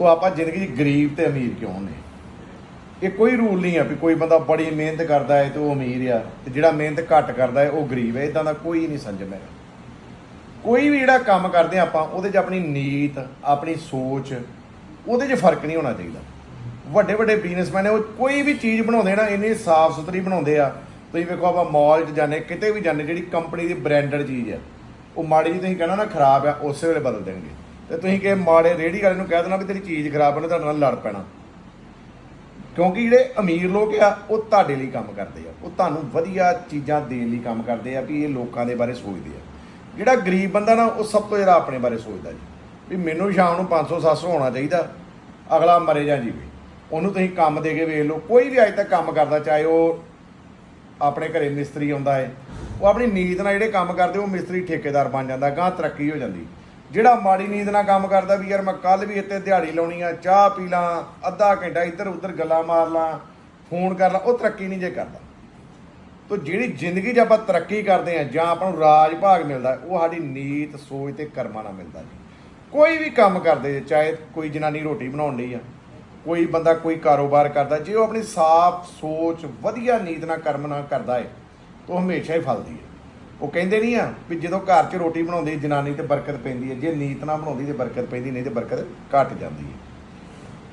ਉਹ ਆਪਾਂ ਜ਼ਿੰਦਗੀ 'ਚ ਗਰੀਬ ਤੇ ਅਮੀਰ ਕਿਉਂ ਨੇ ਇਹ ਕੋਈ ਰੂਲ ਨਹੀਂ ਆ ਵੀ ਕੋਈ ਬੰਦਾ ਬੜੀ ਮਿਹਨਤ ਕਰਦਾ ਹੈ ਤੇ ਉਹ ਅਮੀਰ ਆ ਤੇ ਜਿਹੜਾ ਮਿਹਨਤ ਘੱਟ ਕਰਦਾ ਹੈ ਉਹ ਗਰੀਬ ਹੈ ਇਦਾਂ ਦਾ ਕੋਈ ਨਹੀਂ ਸੰਜਮ ਹੈ। ਕੋਈ ਵੀ ਜਿਹੜਾ ਕੰਮ ਕਰਦੇ ਆ ਆਪਾਂ, ਉਹਦੇ 'ਚ ਆਪਣੀ ਨੀਤ, ਆਪਣੀ ਸੋਚ, ਉਹਦੇ 'ਚ ਫ਼ਰਕ ਨਹੀਂ ਹੋਣਾ ਚਾਹੀਦਾ। ਵੱਡੇ ਵੱਡੇ ਬਿਜ਼ਨਸਮੈਨ ਨੇ ਉਹ ਕੋਈ ਵੀ ਚੀਜ਼ ਬਣਾਉਂਦੇ ਨਾ, ਇੰਨੀ ਸਾਫ਼ ਸੁਥਰੀ ਬਣਾਉਂਦੇ ਆ। ਤੁਸੀਂ ਵੇਖੋ ਆਪਾਂ ਮਾਲ 'ਚ ਜਾਂਦੇ, ਕਿਤੇ ਵੀ ਜਾਂਦੇ, ਜਿਹੜੀ ਕੰਪਨੀ ਦੀ ਬ੍ਰਾਂਡਡ ਚੀਜ਼ ਆ ਉਹ ਮਾੜੀ ਜੀ ਤੁਸੀਂ ਕਹਿਣਾ ਨਾ ਖਰਾਬ ਆ, ਉਸੇ ਵੇਲੇ ਬਦਲ ਦੇਣਗੇ। ਤੇ ਤੁਸੀਂ ਕਿ ਮਾੜੇ ਰੇਹੜੀ ਵਾਲੇ ਨੂੰ ਕਹਿ ਦੇਣਾ ਵੀ ਤੇਰੀ ਚੀਜ਼ ਖਰਾਬ ਆ, ਤੁਹਾਡੇ ਨਾਲ ਲੜ ਪੈਣਾ। ਕਿਉਂਕਿ ਜਿਹੜੇ ਅਮੀਰ ਲੋਕ ਆ ਉਹ ਤੁਹਾਡੇ ਲਈ ਕੰਮ ਕਰਦੇ ਆ। ਉਹ ਤੁਹਾਨੂੰ ਵਧੀਆ ਚੀਜ਼ਾਂ ਦੇਣ ਲਈ ਕੰਮ ਕਰਦੇ ਆ ਵੀ ਇਹ ਲੋਕਾਂ ਦੇ ਬਾਰੇ ਸੋਚਦੇ ਆ। ਜਿਹੜਾ ਗਰੀਬ ਬੰਦਾ ਨਾ ਉਹ ਸਭ ਤੋਂ ਜ਼ਿਆਦਾ ਆਪਣੇ ਬਾਰੇ ਸੋਚਦਾ ਜੀ। ਵੀ ਮੈਨੂੰ ਸ਼ਾਮ ਨੂੰ 500 700 ਹੋਣਾ ਚਾਹੀਦਾ ਅਗਲਾ ਮਰੇ ਜਾਂ ਜੀਵੇ। ਉਹਨੂੰ ਤੁਸੀਂ ਕੰਮ ਦੇ ਕੇ ਵੇਖ ਲਓ। ਕੋਈ ਵੀ ਅੱਜ ਤੱਕ ਕੰਮ ਕਰਦਾ ਚਾਹੇ ਉਹ ਆਪਣੇ ਘਰੇ ਮਿਸਤਰੀ ਆਉਂਦਾ ਹੈ ਉਹ ਆਪਣੀ ਨੀਂਦ ਨਾਲ ਜਿਹੜੇ ਕੰਮ ਕਰਦੇ ਉਹ ਮਿਸਤਰੀ ਠੇਕੇਦਾਰ ਬਣ ਜਾਂਦਾ ਗਾਂ ਤਰੱਕੀ ਹੋ ਜਾਂਦੀ। ਜਿਹੜਾ ਮਾੜੀ ਨੀਂਦ ਨਾਲ ਕੰਮ ਕਰਦਾ ਵੀ ਯਾਰ ਮੈਂ ਕੱਲ ਵੀ ਇੱਥੇ ਦਿਹਾੜੀ ਲਾਉਣੀ ਆ ਚਾਹ ਪੀ ਲਾਂ ਅੱਧਾ ਘੰਟਾ ਇੱਧਰ ਉੱਧਰ ਗੱਲਾਂ ਮਾਰ ਲਾਂ ਫੋਨ ਕਰ ਲਾਂ ਉਹ ਤਰੱਕੀ ਨਹੀਂ ਜੇ ਕਰਦਾ। ਤੋ ਜਿਹੜੀ ਜ਼ਿੰਦਗੀ 'ਚ ਆਪਾਂ ਤਰੱਕੀ ਕਰਦੇ ਆ ਜਾਂ ਆਪਾਂ ਨੂੰ ਰਾਜ ਭਾਗ ਮਿਲਦਾ ਉਹ ਸਾਡੀ ਨੀਤ ਸੋਚ ਤੇ ਕਰਮਾਂ ਨਾਲ ਮਿਲਦਾ ਜੀ। ਕੋਈ ਵੀ ਕੰਮ ਕਰਦੇ ਜੇ, ਚਾਹੇ ਕੋਈ ਜਨਾਨੀ ਰੋਟੀ ਬਣਾਉਣ ਲਈ ਆ ਕੋਈ ਬੰਦਾ ਕੋਈ ਕਾਰੋਬਾਰ ਕਰਦਾ ਜੇ ਉਹ ਆਪਣੀ ਸਾਫ਼ ਸੋਚ ਵਧੀਆ ਨੀਤ ਨਾਲ ਕਰਮ ਨਾਲ ਕਰਦਾ ਹੈ ਤਾਂ ਉਹ ਹਮੇਸ਼ਾ ਹੀ ਫਲਦੀ ਹੈ ਉਹ ਕਹਿੰਦੇ ਨਹੀਂ ਆ ਵੀ ਜਦੋਂ ਘਰ 'ਚ ਰੋਟੀ ਬਣਾਉਂਦੀ, ਜਨਾਨੀ ਤੇ ਬਰਕਤ ਪੈਂਦੀ ਹੈ। ਜੇ ਨੀਤ ਨਾਲ ਬਣਾਉਂਦੀ ਤੇ ਬਰਕਤ ਪੈਂਦੀ, ਨਹੀਂ ਤੇ ਬਰਕਤ ਘਟ ਜਾਂਦੀ ਹੈ।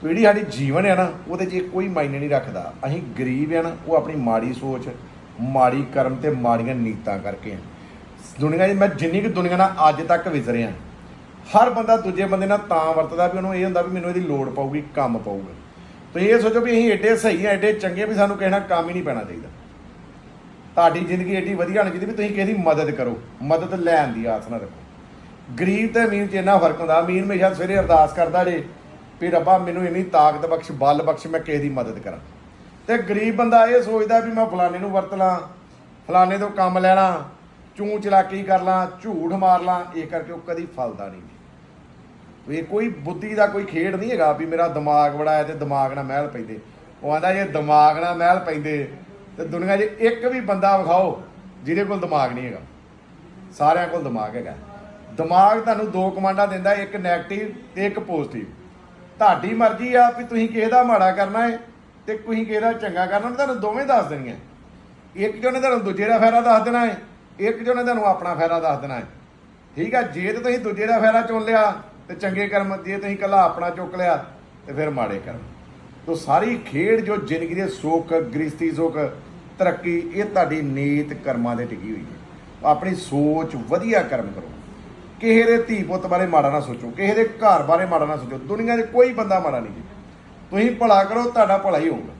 ਤੋ ਜਿਹੜੀ ਸਾਡੀ ਜੀਵਨ ਹੈ ਨਾ, ਉਹਦੇ 'ਚ ਇਹ ਕੋਈ ਮਾਇਨੇ ਨਹੀਂ ਰੱਖਦਾ। ਅਸੀਂ ਗਰੀਬ ਆ ਨਾ, ਉਹ ਆਪਣੀ ਮਾੜੀ ਸੋਚ, ਮਾੜੀ ਕਰਮ ਤੇ ਮਾੜੀਆਂ ਨੀਤਾਂ ਕਰਕੇ ਆ। ਦੁਨੀਆ 'ਚ ਮੈਂ ਜਿੰਨੀ ਕੁ ਦੁਨੀਆ ਨਾਲ ਅੱਜ ਤੱਕ ਵਿਚਰਿਆ ਹਰ ਬੰਦਾ ਦੂਜੇ ਬੰਦੇ ਨਾਲ ਤਾਂ ਵਰਤਦਾ ਵੀ ਉਹਨੂੰ ਇਹ ਹੁੰਦਾ ਵੀ ਮੈਨੂੰ ਇਹਦੀ ਲੋੜ ਪਊਗੀ, ਕੰਮ ਪਊਗਾ। ਤੁਸੀਂ ਇਹ ਸੋਚੋ ਵੀ ਅਸੀਂ ਐਡੇ ਸਹੀ ਆ, ਏਡੇ ਚੰਗੇ ਵੀ ਸਾਨੂੰ ਕਿਸੇ ਨਾਲ ਕੰਮ ਹੀ ਨਹੀਂ ਪੈਣਾ ਚਾਹੀਦਾ। ਤੁਹਾਡੀ ਜ਼ਿੰਦਗੀ ਏਡੀ ਵਧੀਆ ਹੋਣੀ ਚਾਹੀਦੀ ਵੀ ਤੁਸੀਂ ਕਿਸੇ ਦੀ ਮਦਦ ਕਰੋ, ਮਦਦ ਲੈਣ ਦੀ ਆਸ ਨਾ ਰੱਖੋ। ਗਰੀਬ ਤੇ ਅਮੀਰ 'ਚ ਇੰਨਾ ਫ਼ਰਕ ਹੁੰਦਾ ਅਮੀਰ ਹਮੇਸ਼ਾ ਸਵੇਰੇ ਅਰਦਾਸ ਕਰਦਾ ਜੇ ਵੀ ਰੱਬਾ ਮੈਨੂੰ ਇੰਨੀ ਤਾਕਤ ਬਖਸ਼, ਬਲ ਬਖਸ਼, ਮੈਂ ਕਿਸੇ ਦੀ ਮਦਦ ਕਰਾਂ। ਤੇ ਗਰੀਬ ਬੰਦਾ ਇਹ ਸੋਚਦਾ ਵੀ ਮੈਂ ਫਲਾਣੇ ਨੂੰ ਵਰਤ ਲਾਂ, ਫਲਾਣੇ ਤੋਂ ਕੰਮ ਲੈਣਾ ਚੂੰ ਚਲਾਕੀ ਕਰ ਲਾਂ, ਝੂਠ ਮਾਰ ਲਾਂ, ਇਹ ਕਰਕੇ ਉਹ ਕਦੀ ਫਲਦਾ ਨਹੀਂ। ਇਹ ਕੋਈ ਬੁੱਧੀ ਦਾ ਕੋਈ ਖੇਡ ਨਹੀਂ ਹੈਗਾ ਵੀ ਮੇਰਾ ਦਿਮਾਗ ਬੜਾ ਹੈ ਤੇ ਦਿਮਾਗ ਨਾਲ ਮਹਿਲ ਪੈਂਦੇ। ਉਹ ਆਂਦਾ ਜੇ ਦਿਮਾਗ ਨਾਲ ਮਹਿਲ ਪੈਂਦੇ ਤੇ ਦੁਨੀਆ 'ਚ ਇੱਕ ਵੀ ਬੰਦਾ ਵਿਖਾਓ ਜਿਹਦੇ ਕੋਲ ਦਿਮਾਗ ਨਹੀਂ ਹੈਗਾ। ਸਾਰਿਆਂ ਕੋਲ ਦਿਮਾਗ ਹੈਗਾ। ਦਿਮਾਗ ਤੁਹਾਨੂੰ ਦੋ ਕਮਾਂਡਾਂ ਦਿੰਦਾ, ਇੱਕ 네ਗੇਟਿਵ ਤੇ ਇੱਕ ਪੋਜ਼ਿਟਿਵ ਤੁਹਾਡੀ ਮਰਜ਼ੀ ਆ ਵੀ ਤੁਸੀਂ ਕਿਸੇ ਦਾ ਮਾੜਾ ਕਰਨਾ ਹੈ ਤੇ ਤੁਸੀਂ ਕਿਸੇ ਦਾ ਚੰਗਾ ਕਰਨਾ, ਉਹਨੇ ਤੁਹਾਨੂੰ ਦੋਵੇਂ ਦੱਸ ਦੇਣੀਆਂ। ਇੱਕ ਜੋ ਨੇ ਤੁਹਾਨੂੰ ਦੂਜੇ ਦਾ ਫਾਇਦਾ ਦੱਸ ਦੇਣਾ ਹੈ ਇੱਕ ਜੋ ਨੇ ਤੁਹਾਨੂੰ ਆਪਣਾ ਫਾਇਦਾ ਦੱਸ ਦੇਣਾ ਹੈ ਠੀਕ ਆ, ਜੇ ਤੇ ਤੁਸੀਂ ਦੂਜੇ ਦਾ ਫਾਇਦਾ ਚੁਣ ਲਿਆ ਤੇ ਚੰਗੇ ਕਰਮ, ਜੇ ਤੁਸੀਂ ਇਕੱਲਾ ਆਪਣਾ ਚੁੱਕ ਲਿਆ ਤੇ ਫਿਰ ਮਾੜੇ ਕਰਮ। ਤੋ ਸਾਰੀ ਖੇਡ ਜੋ ਜ਼ਿੰਦਗੀ ਦੇ ਸੁੱਖ ਗ੍ਰਿਸ਼ਤੀ ਸੁੱਖ, ਤਰੱਕੀ, ਇਹ ਤੁਹਾਡੀ ਨੀਤ ਕਰਮਾਂ ਦੇ ਟਿਕੀ ਹੋਈ ਹੈ। ਆਪਣੀ ਸੋਚ ਵਧੀਆ ਕਰਮ ਕਰੋ। ਕਿਸੇ ਦੇ ਧੀ ਪੁੱਤ ਬਾਰੇ ਮਾੜਾ ਨਾ ਸੋਚੋ, ਕਿਸੇ ਦੇ ਘਰ ਬਾਰੇ ਮਾੜਾ ਨਾ ਸੋਚੋ। ਦੁਨੀਆ 'ਚ ਕੋਈ ਬੰਦਾ ਮਾੜਾ ਨਹੀਂ ਜੀ। ਤੁਸੀਂ ਭਲਾ ਕਰੋ, ਤੁਹਾਡਾ ਭਲਾ ਹੀ ਹੋਊਗਾ।